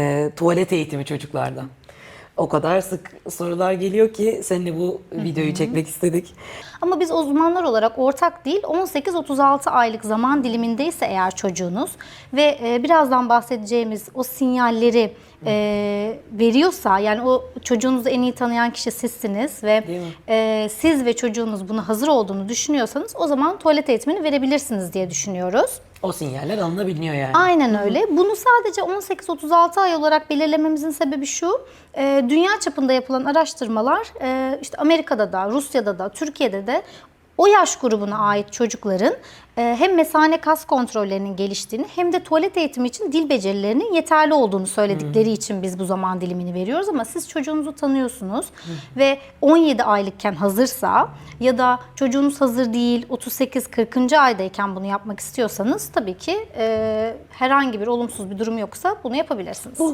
e, tuvalet eğitimi çocuklarda. O kadar sık sorular geliyor ki seninle bu videoyu çekmek istedik. Ama biz uzmanlar olarak ortak değil 18-36 aylık zaman dilimindeyse eğer çocuğunuz ve e, birazdan bahsedeceğimiz o sinyalleri e, veriyorsa yani o çocuğunuzu en iyi tanıyan kişi sizsiniz ve Değil mi? e, siz ve çocuğunuz buna hazır olduğunu düşünüyorsanız o zaman tuvalet eğitimini verebilirsiniz diye düşünüyoruz. O sinyaller alınabiliyor yani. Aynen öyle. Bunu sadece 18-36 ay olarak belirlememizin sebebi şu. e, dünya çapında yapılan araştırmalar e, işte Amerika'da da, Rusya'da da, Türkiye'de de o yaş grubuna ait çocukların e, hem mesane kas kontrollerinin geliştiğini hem de tuvalet eğitimi için dil becerilerinin yeterli olduğunu söyledikleri için biz bu zaman dilimini veriyoruz ama siz çocuğunuzu tanıyorsunuz ve 17 aylıkken hazırsa ya da çocuğunuz hazır değil 38-40. aydayken bunu yapmak istiyorsanız tabii ki e, herhangi bir olumsuz bir durum yoksa bunu yapabilirsiniz. Bu